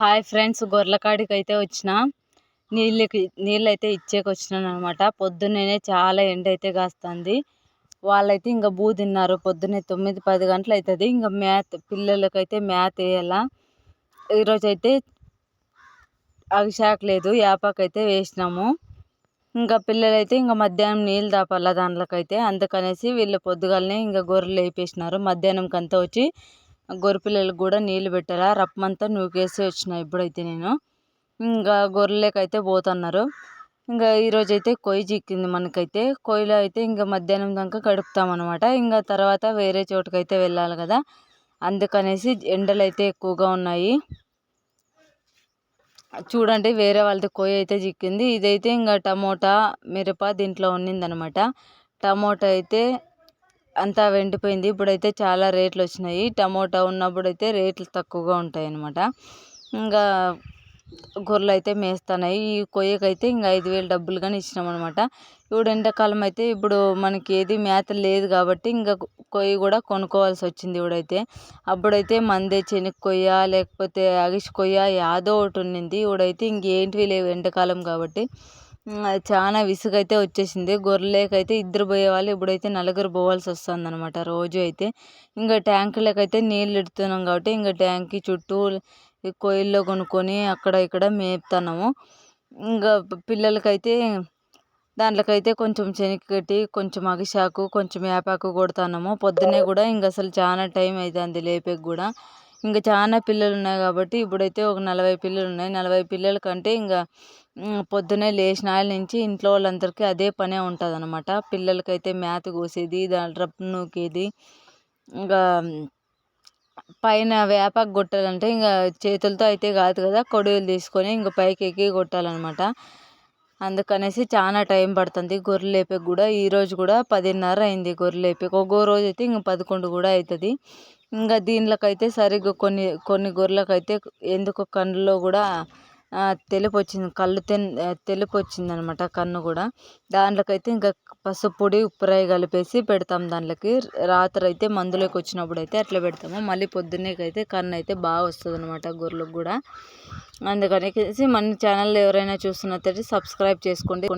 Hi friends గొర్రెకాడికి అయితే వచ్చిన. నీళ్ళకి నీళ్ళు అయితే ఇచ్చేకి వచ్చినాను అనమాట పొద్దున్నే చాలా ఎండ అయితే కాస్తుంది. వాళ్ళైతే ఇంకా బూ తిన్నారు. పొద్దున్నే తొమ్మిది పది గంటలు అవుతుంది ఇంకా మేత పిల్లలకైతే మ్యాథ్ వేయాలా. ఈరోజు అయితే అవిశాఖ లేదు. యాపాకైతే వేసినాము. ఇంకా పిల్లలైతే ఇంకా మధ్యాహ్నం నీళ్ళు దాపాల దాంట్లోకైతే. అందుకనేసి వీళ్ళు పొద్దుగాలనే ఇంకా గొర్రెలు వేపేసినారు మధ్యాహ్నంకి అంతా వచ్చి గొర్రెపిల్లలకు కూడా నీళ్ళు పెట్టాలా? రప్పమంతా నూకేసి వచ్చిన ఇప్పుడైతే నేను. ఇంకా గొర్రెలకైతే పోతున్నారు. ఇంకా ఈరోజు అయితే కొయ్యి చిక్కింది మనకైతే. కొయ్యలో అయితే ఇంకా మధ్యాహ్నం దాకా గడుపుతాం అనమాట ఇంకా తర్వాత వేరే చోటుకైతే వెళ్ళాలి కదా. అందుకనేసి ఎండలు అయితే ఎక్కువగా ఉన్నాయి. చూడండి వేరే వాళ్ళది కొయ్య అయితే చిక్కింది. ఇదైతే ఇంకా టమోటా మిరప దీంట్లో ఉన్నిందనమాట టమోటా అయితే అంతా వెండిపోయింది. ఇప్పుడైతే చాలా రేట్లు వచ్చినాయి టమోటా ఉన్నప్పుడు అయితే రేట్లు తక్కువగా ఉంటాయి అన్నమాట ఇంకా గొర్రెలు అయితే మేస్తున్నాయి. ఈ కొయ్యకైతే ఇంకా ఐదు వేలు డబ్బులు కానీ ఇచ్చినాం అనమాట ఇప్పుడు ఎండాకాలం అయితే ఇప్పుడు మనకి ఏది మేత లేదు కాబట్టి ఇంకా కొయ్య కూడా కొనుక్కోవాల్సి వచ్చింది ఇప్పుడైతే. అప్పుడైతే మందే చెనిక్ కొయ్య లేకపోతే అగిసి కొయ్య యాదో ఒకటి ఉన్నింది. ఇప్పుడైతే ఇంకేంటివి లేవు ఎండాకాలం కాబట్టి. చాలా విసుగైతే వచ్చేసింది. గొర్రెలకైతే ఇద్దరు పోయేవాళ్ళు ఇప్పుడైతే నలుగురు పోవాల్సి వస్తుంది అనమాట రోజు అయితే. ఇంకా ట్యాంకులకైతే నీళ్ళు ఇడుతున్నాం కాబట్టి ఇంకా ట్యాంక్కి చుట్టూ కోయిల్లో కొనుక్కొని అక్కడ ఇక్కడ మేపుతున్నాము. ఇంకా పిల్లలకైతే దాంట్లోకైతే కొంచెం శనగగడ్డి కొంచెం అగిశాకు కొంచెం వేపాకు కొడుతున్నాము. పొద్దున్నే కూడా ఇంకా అసలు చాలా టైం అవుతుంది లేపేకి కూడా. ఇంకా చాలా పిల్లలు ఉన్నాయి కాబట్టి ఇప్పుడైతే ఒక నలభై పిల్లలు ఉన్నాయి నలభై పిల్లల కంటే ఇంకా పొద్దున్నే లేచిన నుంచి ఇంట్లో వాళ్ళందరికీ అదే పనే ఉంటుంది అనమాట పిల్లలకైతే మేత కోసేది దాని రప్పు నూకేది. ఇంకా పైన వేపాకు కొట్టాలంటే ఇంకా చేతులతో అయితే కాదు కదా కొడుగులు తీసుకొని ఇంకా పైకి ఎక్కి కొట్టాలన్నమాట. అందుకనేసి చాలా టైం పడుతుంది. గొర్రెలు లేపేకి కూడా ఈరోజు కూడా పదిన్నర అయింది గొర్రెలు లేపేకి. ఒక్కో రోజు అయితే ఇంక పదకొండు కూడా అవుతుంది ఇంకా దీనికైతే సరిగ్గా కొన్ని కొన్ని గొర్రెలకైతే ఎందుకో కన్నులో కూడా తెలుపు వచ్చింది కళ్ళు తెలుపు వచ్చింది అనమాట కన్ను కూడా. దాంట్లోకైతే ఇంకా పసుపు పొడి ఉప్పురాయి కలిపేసి పెడతాం దాంట్లోకి రాత్రి అయితే మందులోకి వచ్చినప్పుడు అయితే అట్లా పెడతాము. మళ్ళీ పొద్దున్నేకైతే కన్ను అయితే బాగా వస్తుంది అనమాట గొర్రెలకు కూడా. అందుకనేసి మన ఛానల్ ఎవరైనా చూస్తున్నట్టయితే సబ్స్క్రైబ్ చేసుకోండి.